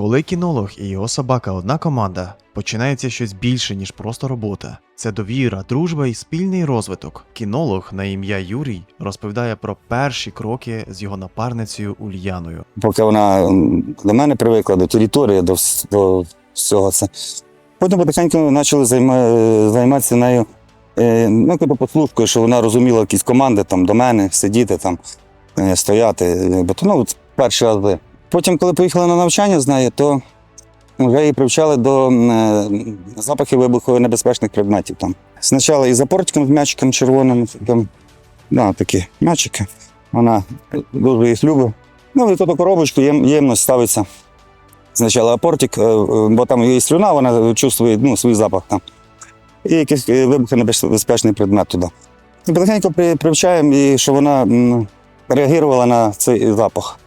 Коли кінолог і його собака одна команда, починається щось більше, ніж просто робота. Це довіра, дружба і спільний розвиток. Кінолог на ім'я Юрій розповідає про перші кроки з його напарницею Ульяною. поки вона до мене привикла, до території, до, до всього це. Потім потихеньку почали займа- займатися нею е, ну, типу, послушкою, що вона розуміла якісь команди там, до мене, сидіти там, е, стояти. е, Бо то, ну, перші рази. Потім, коли поїхали на навчання з нею, то вже її привчали до е, запахів вибухонебезпечних предметів. Там. Спочатку і за портиком з м'ячиком червоним, там, да, такі м'ячики. Вона дуже їх любить. Ну, і тут коробочку єм, ємність ставиться. Спочатку апортик, е, е, бо там є слюна, вона чувствує ну, свій запах там. І якийсь вибухонебезпечний предмет туди. І потихеньку привчаємо її, щоб вона реагувала на цей запах.